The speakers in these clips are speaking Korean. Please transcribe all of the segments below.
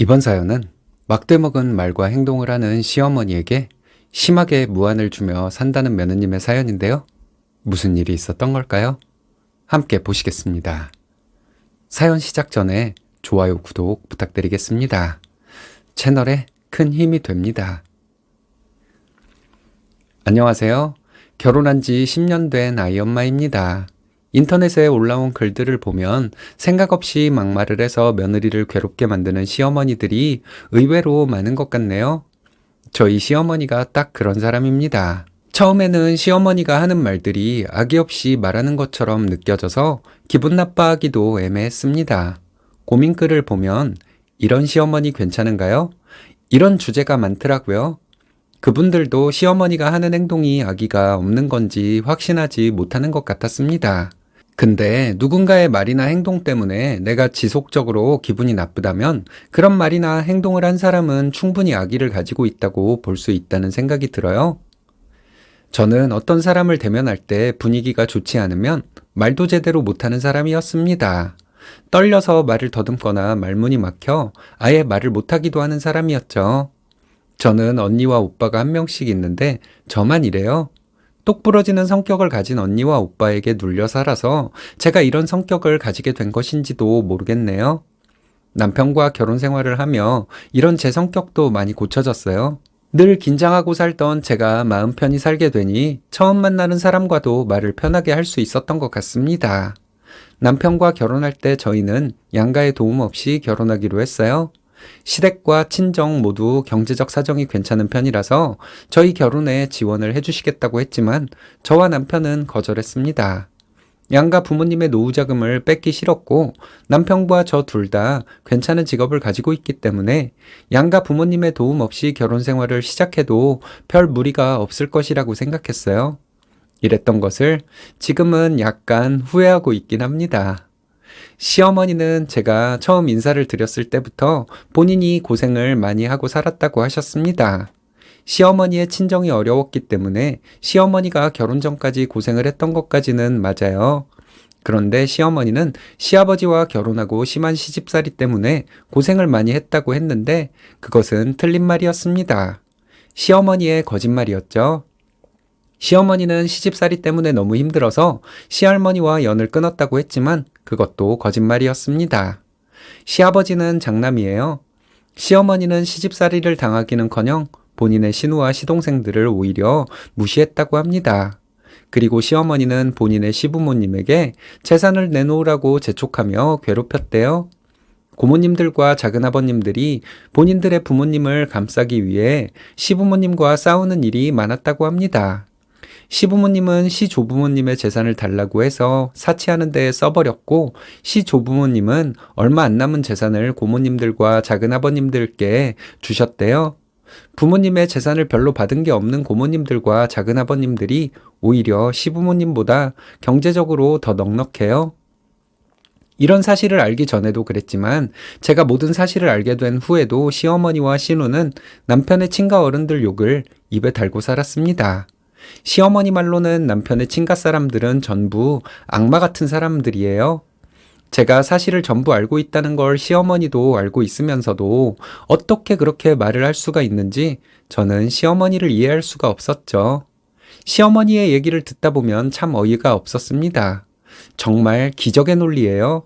이번 사연은 막대먹은 말과 행동을 하는 시어머니에게 심하게 무안을 주며 산다는 며느님의 사연인데요. 무슨 일이 있었던 걸까요? 함께 보시겠습니다. 사연 시작 전에 좋아요, 구독 부탁드리겠습니다. 채널에 큰 힘이 됩니다. 안녕하세요. 결혼한 지 10년 된 아이 엄마입니다. 인터넷에 올라온 글들을 보면 생각 없이 막말을 해서 며느리를 괴롭게 만드는 시어머니들이 의외로 많은 것 같네요. 저희 시어머니가 딱 그런 사람입니다. 처음에는 시어머니가 하는 말들이 악의 없이 말하는 것처럼 느껴져서 기분 나빠하기도 애매했습니다. 고민글을 보면 이런 시어머니 괜찮은가요? 이런 주제가 많더라고요. 그분들도 시어머니가 하는 행동이 악의가 없는 건지 확신하지 못하는 것 같았습니다. 근데 누군가의 말이나 행동 때문에 내가 지속적으로 기분이 나쁘다면 그런 말이나 행동을 한 사람은 충분히 악의를 가지고 있다고 볼 수 있다는 생각이 들어요. 저는 어떤 사람을 대면할 때 분위기가 좋지 않으면 말도 제대로 못하는 사람이었습니다. 떨려서 말을 더듬거나 말문이 막혀 아예 말을 못하기도 하는 사람이었죠. 저는 언니와 오빠가 한 명씩 있는데 저만 이래요. 똑 부러지는 성격을 가진 언니와 오빠에게 눌려 살아서 제가 이런 성격을 가지게 된 것인지도 모르겠네요. 남편과 결혼 생활을 하며 이런 제 성격도 많이 고쳐졌어요. 늘 긴장하고 살던 제가 마음 편히 살게 되니 처음 만나는 사람과도 말을 편하게 할 수 있었던 것 같습니다. 남편과 결혼할 때 저희는 양가의 도움 없이 결혼하기로 했어요. 시댁과 친정 모두 경제적 사정이 괜찮은 편이라서 저희 결혼에 지원을 해주시겠다고 했지만 저와 남편은 거절했습니다. 양가 부모님의 노후 자금을 뺏기 싫었고 남편과 저 둘 다 괜찮은 직업을 가지고 있기 때문에 양가 부모님의 도움 없이 결혼 생활을 시작해도 별 무리가 없을 것이라고 생각했어요. 이랬던 것을 지금은 약간 후회하고 있긴 합니다. 시어머니는 제가 처음 인사를 드렸을 때부터 본인이 고생을 많이 하고 살았다고 하셨습니다. 시어머니의 친정이 어려웠기 때문에 시어머니가 결혼 전까지 고생을 했던 것까지는 맞아요. 그런데 시어머니는 시아버지와 결혼하고 심한 시집살이 때문에 고생을 많이 했다고 했는데 그것은 틀린 말이었습니다. 시어머니의 거짓말이었죠. 시어머니는 시집살이 때문에 너무 힘들어서 시할머니와 연을 끊었다고 했지만 그것도 거짓말이었습니다. 시아버지는 장남이에요. 시어머니는 시집살이를 당하기는커녕 본인의 신우와 시동생들을 오히려 무시했다고 합니다. 그리고 시어머니는 본인의 시부모님에게 재산을 내놓으라고 재촉하며 괴롭혔대요. 고모님들과 작은아버님들이 본인들의 부모님을 감싸기 위해 시부모님과 싸우는 일이 많았다고 합니다. 시부모님은 시조부모님의 재산을 달라고 해서 사치하는 데 써버렸고 시조부모님은 얼마 안 남은 재산을 고모님들과 작은아버님들께 주셨대요. 부모님의 재산을 별로 받은 게 없는 고모님들과 작은아버님들이 오히려 시부모님보다 경제적으로 더 넉넉해요. 이런 사실을 알기 전에도 그랬지만 제가 모든 사실을 알게 된 후에도 시어머니와 신우는 남편의 친가 어른들 욕을 입에 달고 살았습니다. 시어머니 말로는 남편의 친가 사람들은 전부 악마 같은 사람들이에요. 제가 사실을 전부 알고 있다는 걸 시어머니도 알고 있으면서도 어떻게 그렇게 말을 할 수가 있는지 저는 시어머니를 이해할 수가 없었죠. 시어머니의 얘기를 듣다 보면 참 어이가 없었습니다. 정말 기적의 논리예요.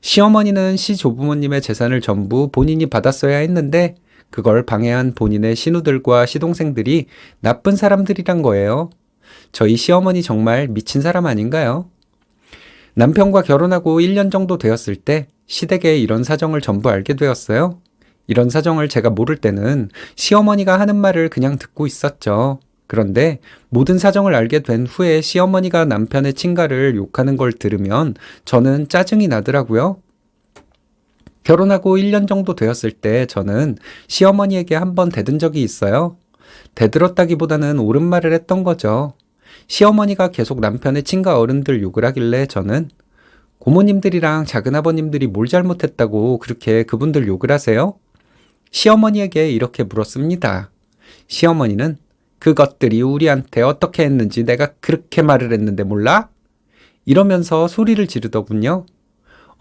시어머니는 시조부모님의 재산을 전부 본인이 받았어야 했는데 그걸 방해한 본인의 신우들과 시동생들이 나쁜 사람들이란 거예요. 저희 시어머니 정말 미친 사람 아닌가요? 남편과 결혼하고 1년 정도 되었을 때 시댁에 이런 사정을 전부 알게 되었어요. 이런 사정을 제가 모를 때는 시어머니가 하는 말을 그냥 듣고 있었죠. 그런데 모든 사정을 알게 된 후에 시어머니가 남편의 친가를 욕하는 걸 들으면 저는 짜증이 나더라고요. 결혼하고 1년 정도 되었을 때 저는 시어머니에게 한 번 대든 적이 있어요. 대들었다기보다는 옳은 말을 했던 거죠. 시어머니가 계속 남편의 친가 어른들 욕을 하길래 저는 고모님들이랑 작은아버님들이 뭘 잘못했다고 그렇게 그분들 욕을 하세요? 시어머니에게 이렇게 물었습니다. 시어머니는 그것들이 우리한테 어떻게 했는지 내가 그렇게 말을 했는데 몰라? 이러면서 소리를 지르더군요.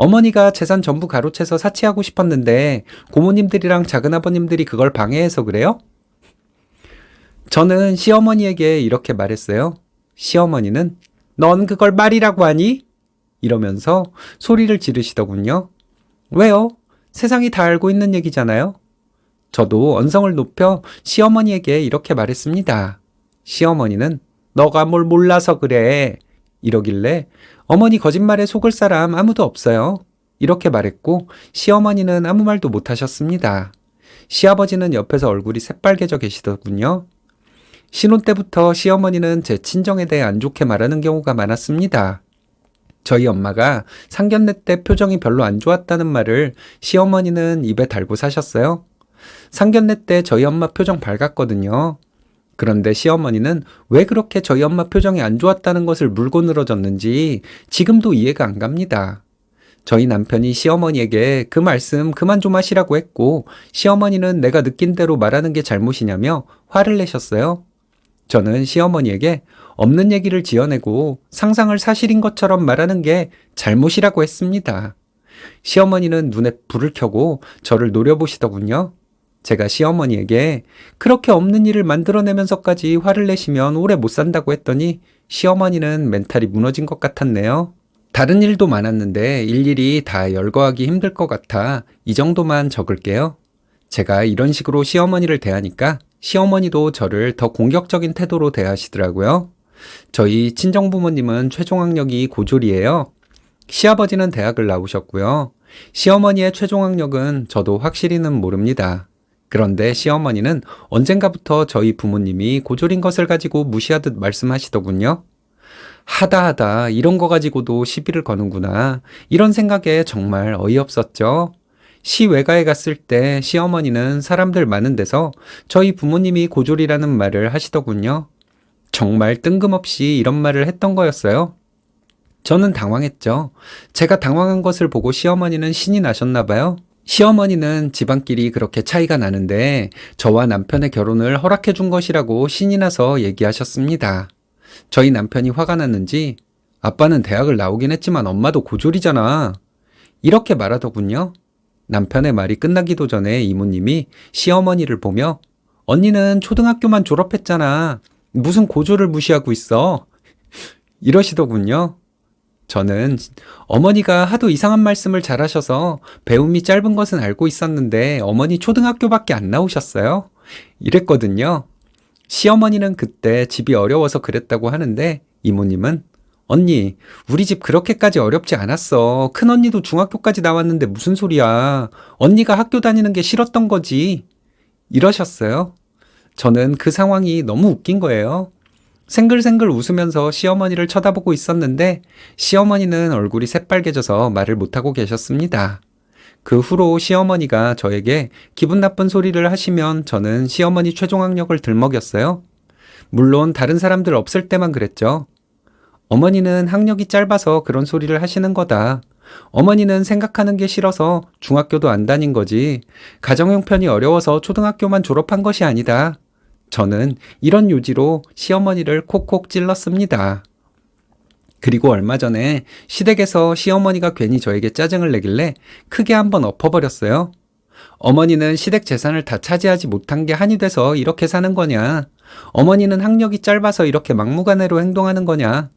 어머니가 재산 전부 가로채서 사치하고 싶었는데 고모님들이랑 작은아버님들이 그걸 방해해서 그래요? 저는 시어머니에게 이렇게 말했어요. 시어머니는 넌 그걸 말이라고 하니? 이러면서 소리를 지르시더군요. 왜요? 세상이 다 알고 있는 얘기잖아요. 저도 언성을 높여 시어머니에게 이렇게 말했습니다. 시어머니는 너가 뭘 몰라서 그래. 이러길래 어머니 거짓말에 속을 사람 아무도 없어요. 이렇게 말했고 시어머니는 아무 말도 못 하셨습니다. 시아버지는 옆에서 얼굴이 새빨개져 계시더군요. 신혼 때부터 시어머니는 제 친정에 대해 안 좋게 말하는 경우가 많았습니다. 저희 엄마가 상견례 때 표정이 별로 안 좋았다는 말을 시어머니는 입에 달고 사셨어요. 상견례 때 저희 엄마 표정 밝았거든요. 그런데 시어머니는 왜 그렇게 저희 엄마 표정이 안 좋았다는 것을 물고 늘어 졌는지 지금도 이해가 안 갑니다. 저희 남편이 시어머니에게 그 말씀 그만 좀 하시라고 했고 시어머니는 내가 느낀 대로 말하는 게 잘못이냐며 화를 내셨어요. 저는 시어머니에게 없는 얘기를 지어내고 상상을 사실인 것처럼 말하는 게 잘못이라고 했습니다. 시어머니는 눈에 불을 켜고 저를 노려보시더군요. 제가 시어머니에게 그렇게 없는 일을 만들어내면서까지 화를 내시면 오래 못 산다고 했더니 시어머니는 멘탈이 무너진 것 같았네요. 다른 일도 많았는데 일일이 다 열거하기 힘들 것 같아 이 정도만 적을게요. 제가 이런 식으로 시어머니를 대하니까 시어머니도 저를 더 공격적인 태도로 대하시더라고요. 저희 친정부모님은 최종 학력이 고졸이에요. 시아버지는 대학을 나오셨고요. 시어머니의 최종 학력은 저도 확실히는 모릅니다. 그런데 시어머니는 언젠가부터 저희 부모님이 고졸인 것을 가지고 무시하듯 말씀하시더군요. 하다 하다 이런 거 가지고도 시비를 거는구나. 이런 생각에 정말 어이없었죠. 시외가에 갔을 때 시어머니는 사람들 많은 데서 저희 부모님이 고졸이라는 말을 하시더군요. 정말 뜬금없이 이런 말을 했던 거였어요. 저는 당황했죠. 제가 당황한 것을 보고 시어머니는 신이 나셨나 봐요. 시어머니는 집안끼리 그렇게 차이가 나는데 저와 남편의 결혼을 허락해 준 것이라고 신이 나서 얘기하셨습니다. 저희 남편이 화가 났는지 아빠는 대학을 나오긴 했지만 엄마도 고졸이잖아. 이렇게 말하더군요. 남편의 말이 끝나기도 전에 이모님이 시어머니를 보며 언니는 초등학교만 졸업했잖아. 무슨 고졸을 무시하고 있어? 이러시더군요. 저는 어머니가 하도 이상한 말씀을 잘하셔서 배움이 짧은 것은 알고 있었는데 어머니 초등학교밖에 안 나오셨어요. 이랬거든요. 시어머니는 그때 집이 어려워서 그랬다고 하는데 이모님은 언니, 우리 집 그렇게까지 어렵지 않았어. 큰 언니도 중학교까지 나왔는데 무슨 소리야. 언니가 학교 다니는 게 싫었던 거지. 이러셨어요. 저는 그 상황이 너무 웃긴 거예요. 생글생글 웃으면서 시어머니를 쳐다보고 있었는데 시어머니는 얼굴이 새빨개져서 말을 못하고 계셨습니다. 그 후로 시어머니가 저에게 기분 나쁜 소리를 하시면 저는 시어머니 최종 학력을 들먹였어요. 물론 다른 사람들 없을 때만 그랬죠. 어머니는 학력이 짧아서 그런 소리를 하시는 거다. 어머니는 생각하는 게 싫어서 중학교도 안 다닌 거지. 가정 형편이 어려워서 초등학교만 졸업한 것이 아니다. 저는 이런 요지로 시어머니를 콕콕 찔렀습니다. 그리고 얼마 전에 시댁에서 시어머니가 괜히 저에게 짜증을 내길래 크게 한번 엎어버렸어요. 어머니는 시댁 재산을 다 차지하지 못한 게 한이 돼서 이렇게 사는 거냐? 어머니는 학력이 짧아서 이렇게 막무가내로 행동하는 거냐?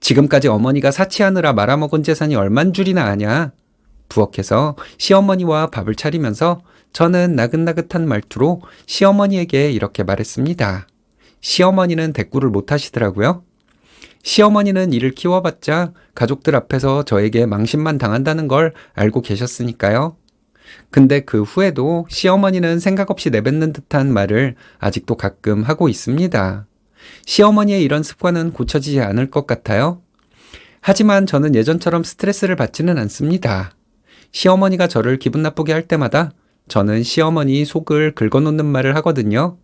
지금까지 어머니가 사치하느라 말아먹은 재산이 얼만 줄이나 아냐? 부엌에서 시어머니와 밥을 차리면서 저는 나긋나긋한 말투로 시어머니에게 이렇게 말했습니다. 시어머니는 대꾸를 못 하시더라고요. 시어머니는 이를 키워봤자 가족들 앞에서 저에게 망신만 당한다는 걸 알고 계셨으니까요. 근데 그 후에도 시어머니는 생각 없이 내뱉는 듯한 말을 아직도 가끔 하고 있습니다. 시어머니의 이런 습관은 고쳐지지 않을 것 같아요. 하지만 저는 예전처럼 스트레스를 받지는 않습니다. 시어머니가 저를 기분 나쁘게 할 때마다 저는 시어머니 속을 긁어놓는 말을 하거든요.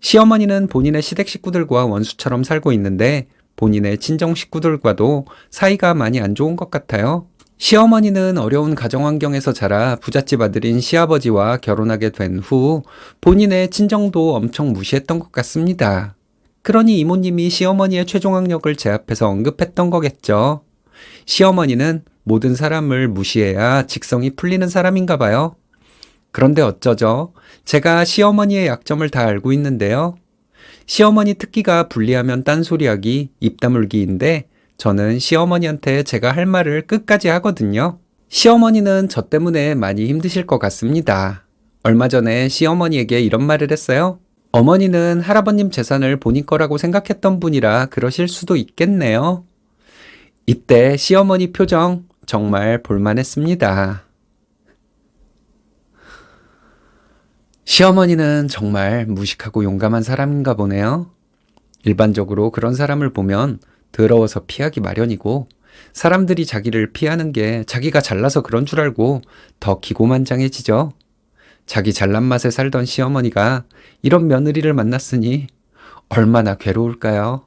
시어머니는 본인의 시댁 식구들과 원수처럼 살고 있는데 본인의 친정 식구들과도 사이가 많이 안 좋은 것 같아요. 시어머니는 어려운 가정 환경에서 자라 부잣집 아들인 시아버지와 결혼하게 된 후 본인의 친정도 엄청 무시했던 것 같습니다. 그러니 이모님이 시어머니의 최종 학력을 제 앞에서 언급했던 거겠죠. 시어머니는 모든 사람을 무시해야 직성이 풀리는 사람인가 봐요. 그런데 어쩌죠? 제가 시어머니의 약점을 다 알고 있는데요. 시어머니 특기가 분리하면 딴소리하기, 입 다물기인데 저는 시어머니한테 제가 할 말을 끝까지 하거든요. 시어머니는 저 때문에 많이 힘드실 것 같습니다. 얼마 전에 시어머니에게 이런 말을 했어요. 어머니는 할아버님 재산을 본인 거라고 생각했던 분이라 그러실 수도 있겠네요. 이때 시어머니 표정 정말 볼만했습니다. 시어머니는 정말 무식하고 용감한 사람인가 보네요. 일반적으로 그런 사람을 보면 더러워서 피하기 마련이고 사람들이 자기를 피하는 게 자기가 잘나서 그런 줄 알고 더 기고만장해지죠. 자기 잘난 맛에 살던 시어머니가 이런 며느리를 만났으니 얼마나 괴로울까요?